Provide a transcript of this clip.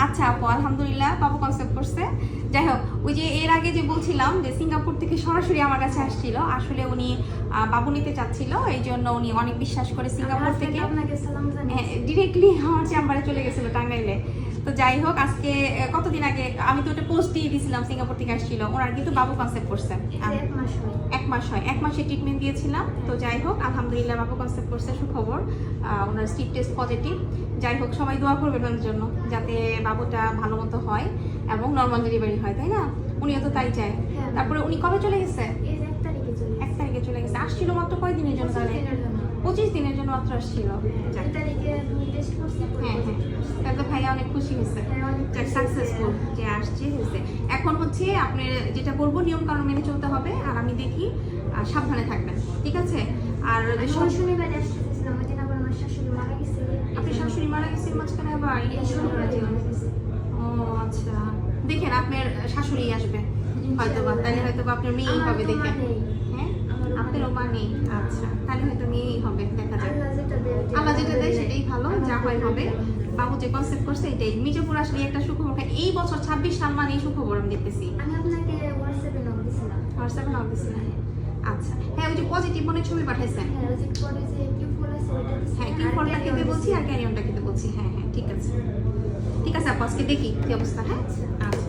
আচ্ছা আপু আলহামদুলিল্লাহ বাবু কনসেপ্ট করছে। যাই হোক ওই যে এর আগে যে বলছিলাম যে সিঙ্গাপুর থেকে সরাসরি আমার কাছে আসছিল আসলে উনি আহ, বাবু নিতে চাচ্ছিল এই জন্য উনি অনেক বিশ্বাস করে সিঙ্গাপুর থেকে আপনাকে সালাম হ্যাঁ ডিরেক্টলি আমার চেম্বারে চলে গেছিল যাই হোক আজকে কতদিন আগে আমি তো ওটা পোস্ট দিয়ে দিয়েছিলাম সিঙ্গাপুর থেকে আসছিল ওনার কিন্তু বাবু কনসেপ্ট করছে। এক মাস হয়। এক মাস হয়। ট্রিটমেন্ট দিয়েছিলাম। তো যাই হোক আলহামদুলিল্লাহ বাবু কনসেপ্ট করছে সুখবর। ওনার স্লিপ টেস্ট পজিটিভ যাই হোক সবাই দোয়া করবেন ওনার জন্য যাতে বাবুটা ভালো মতো হয় এবং নর্মাল ডেলিভারি হয় তাই না? উনিও তো তাই চায়। হ্যাঁ। তারপরে উনি কবে চলে গেছে? এক তারিখে চলে গেছে। আসছিল মাত্র কয়দিনের জন্য তাহলে? পঁচিশ দিনের জন্য মাত্র আসছিল যাক। দুই তারিখে আমি টেস্ট করছি হ্যাঁ হ্যাঁ তাহলে তো খুশি হয়েছে? হ্যাঁ, সাকসেসফুল যে আসছে হয়েছে। এখন হচ্ছে আপনি যেটা করব নিয়ম কানুন মেনে চলতে হবে আর আমি দেখি সাবধানে থাকবেন ঠিক আছে? আর শনিবারে আপনি শাশুড়ি মারা গেছেন মাঝখানে আবার? ও আচ্ছা। দেখেন আপনার শাশুড়ি আসবে হয়তো বা তাহলে হয়তো বা আপনার মেয়েই হবে দেখেন। হ্যাঁ? আমার মা নেই। আচ্ছা। তাহলে হয়তো মেয়েই হবে দেখা যাক। আল্লাহ যেটা দেয়। সেটাই ভালো যা হয় হবে। বাবু যে কনসেপ্ট করছে এটাই। মির্জাপুর আসলে একটা সুখবর। এই বছর ছাব্বিশ সাল মানে এই সুখবর আমি দেখতেছি। আমি আপনাকে হোয়াটসঅ্যাপে নক দিছিলাম। হোয়াটসঅ্যাপে নাম দিচ্ছিলেন আচ্ছা। হ্যাঁ ওই যে পজিটিভ অনেক ছবি পাঠাইছেন। হ্যাঁ ওই যে যে কি ফুল আছে ওইটা হ্যাঁ কি ফলটা খেতে বলছি আর ক্যারিয়নটা খেতে বলছি। হ্যাঁ হ্যাঁ ঠিক আছে। ঠিক আছে আপু আজকে দেখি কি অবস্থা। হ্যাঁ? আচ্ছা।